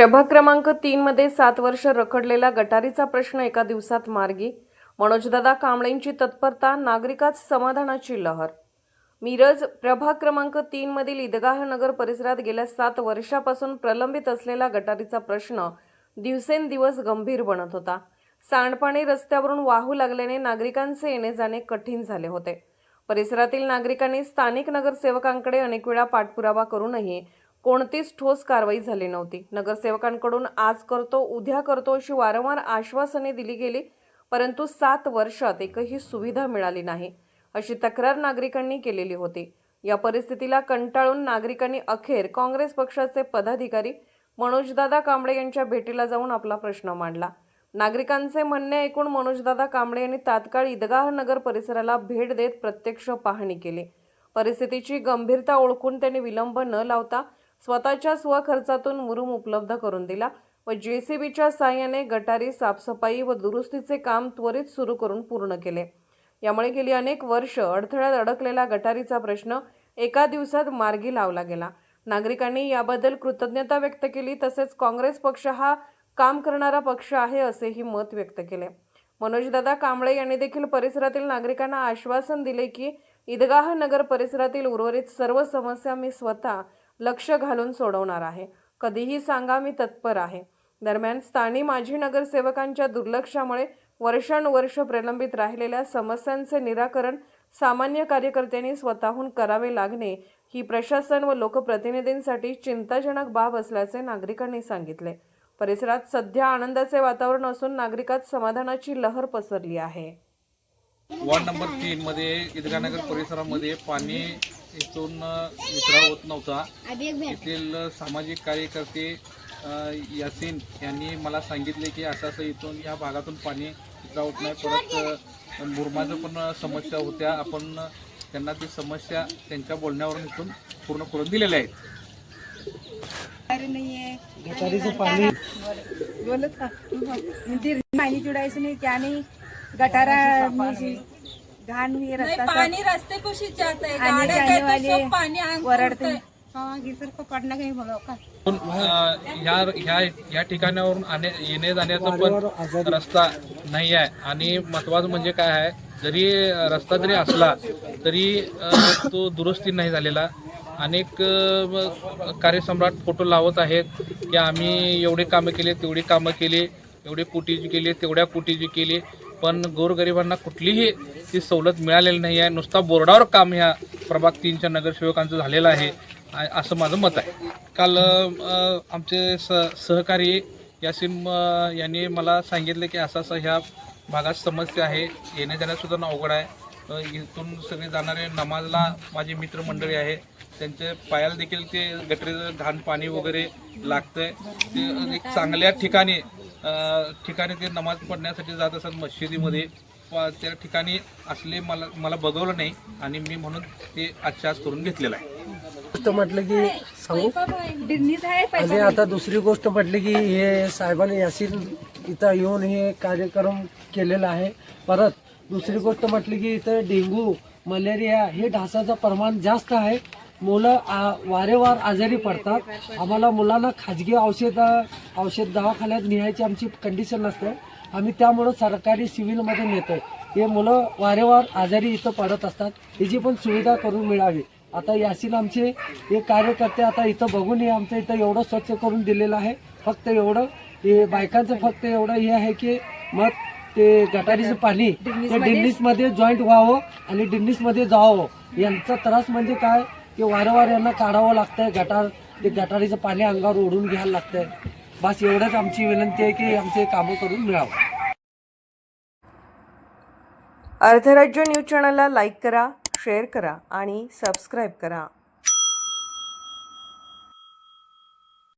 प्रभाग क्रमांक तीन मध्ये सात वर्ष रखडलेला गटारीचा प्रश्न एका दिवसात मार्गी. मनोजदादा कांबळेंची तत्परता नागरिकात समाधानाची लहर. मिरज प्रभाग क्रमांक तीन मधील ईदगाह नगर परिसरात गेल्या सात वर्षापासून प्रलंबित असलेला गटारीचा प्रश्न दिवसेंदिवस गंभीर बनत होता. सांडपाणी रस्त्यावरून वाहू लागल्याने नागरिकांचे येणे जाणे कठीण झाले होते. परिसरातील नागरिकांनी स्थानिक नगरसेवकांकडे अनेक वेळा पाठपुरावा करूनही कोणतीच ठोस कारवाई झाली नव्हती. नगरसेवकांकडून आज करतो उद्या करतो अशी वारंवार आश्वासने दिली गेली परंतु सात वर्षात एकही सुविधा मिळाली नाही अशी तक्रार नागरिकांनी केलेली होती. या परिस्थितीला कंटाळून नागरिकांनी अखेर काँग्रेस पक्षाचे पदाधिकारी मनोजदादा कांबळे यांच्या भेटीला जाऊन आपला प्रश्न मांडला. नागरिकांचे म्हणणे ऐकून मनोजदादा कांबळे यांनी तात्काळ ईदगाह नगर परिसराला भेट देत प्रत्यक्ष पाहणी केली. परिस्थितीची गंभीरता ओळखून त्यांनी विलंब न लावता स्वतःच्या स्वखर्चातून मुरुम उपलब्ध करून दिला व जेसीबीच्या साह्याने गटारी साफसफाई व दुरुस्तीचे काम त्वरित सुरू करून पूर्ण केले. यामुळे गेली अनेक वर्ष अडथळ्यात अडकलेला गटारीचा प्रश्न एका दिवसात मार्गी लावला गेला. नागरिकांनी याबद्दल कृतज्ञता व्यक्त केली तसेच काँग्रेस पक्ष हा काम करणारा पक्ष आहे असेही मत व्यक्त केले. मनोजदादा कांबळे यांनी देखील परिसरातील नागरिकांना आश्वासन दिले की ईदगाह नगर परिसरातील उर्वरित सर्व समस्या मी स्वतः लक्ष घालून सोडवणार आहे. कधीही सांगा मी तत्पर आहे. दरम्यान स्थानिक माजी नगरसेवकांच्या दुर्लक्षामुळे वर्षानुवर्ष प्रलंबित राहिलेल्या समस्यांचे निराकरण सामान्य कार्यकर्त्यांनी स्वतःहून करावे लागणे ही प्रशासन व लोकप्रतिनिधींसाठी चिंताजनक बाब असल्याचे नागरिकांनी सांगितले. परिसरात सध्या आनंदाचे वातावरण असून नागरिकात समाधानाची लहर पसरली आहे. वॉर्ड नंबर तीन मध्ये ईदगानगर परिसरामध्ये पाणी इथून अ, वितरण होत नव्हता येथील सामाजिक कार्यकर्ते यासीन यांनी मला सांगितले की असं असं इथून या भागातून पाणी वितरण होत नाही परत मुरमाचं पण समस्या होत्या आपण त्यांना ती समस्या त्यांच्या बोलण्यावरून इथून पूर्ण करून दिलेल्या आहेत पाणी बोलत का म्हणजे पाणी चुडायचं नाही त्याने गटारा घाण नहीं रस्ता पानी रास्ते को ही जाता है सब वरडते. है। हाँ का? पण, अ, ह्या ह्या या ठिकाणावरून आणे येणे जाण्याचा पण रस्ता नाही आहे. आणि महत्वाचं म्हणजे काय आहे जरी रस्ता जरी असला तरी अ, तो दुरुस्ती नाही झालेला. अनेक अ, कार्यसम्राट फोटो लावत आहेत की आम्ही एवढे कामं केले तेवढी कामं केली एवढे कोटीची केली तेवढ्या कोटीची केली. पण गोरगरिबांना कुठलीही ती सवलत मिळालेली नाही आहे. नुसता बोर्डावर काम ह्या प्रभाग तीनच्या नगरसेवकांचं झालेलं आहे. आ- असं माझं मत आहे. काल अ, आमचे स सहकारी यासिन अ, यांनी मला सांगितले की असं असं ह्या भागात समस्या आहे. येण्या जाण्यासुद्धा ना अवघड आहे. इथून सगळे जाणारे नमाजला माझी मित्रमंडळी आहे. त्यांचे पायाला देखील ते गटरीचं घाण पाणी वगैरे लागतंय. ते एक चांगल्या ठिकाणी ठिकाणी ते नमाज पडण्यासाठी जात असतात मशिदीमध्ये. व त्या ठिकाणी असले मला मला बघवलं नाही आणि मी म्हणून ते आजच्या आज करून घेतलेलं आहे. गोष्ट म्हटलं की सांगू? आहे आणि आता दुसरी गोष्ट म्हटली की हे साहेबांनी यासीन इथं येऊन हे कार्यक्रम केलेला आहे. परत दुसरी गोष्ट म्हटली की इथं डेंग्यू मलेरिया हे ढासाचं प्रमाण जास्त आहे. मुलं आ- वारेवार आजारी पडतात. आम्हाला मुलांना खाजगी औषध औषध दवाखान्यात न्यायची आमची कंडिशन नसते. आम्ही त्यामुळं सरकारी सिव्हिलमध्ये नेतो हे मुलं वारेवार आजारी इथं पडत असतात. याची पण सुविधा करून मिळावी. आता यासीन आमचे हे कार्यकर्ते आता इथं बघून हे आमचं इथं एवढं स्वच्छ करून दिलेलं आहे. फक्त एवढं हे बायकांचं फक्त एवढं हे आहे की मग ते गटारीचं पाणी ते डिन्नीसमध्ये जॉईंट व्हावं आणि डिन्नीसमध्ये जावं. यांचा त्रास म्हणजे काय? की वारंवार यांना काढावं लागतंय गटार ते गटारीचं पाणी अंगावर ओढून घ्यायला लागतंय. बस एवढंच आमची विनंती आहे की आमचे कामं करून मिळावं. अर्धराज्य न्यूज चॅनलला लाईक करा शेअर करा आणि सबस्क्राईब करा.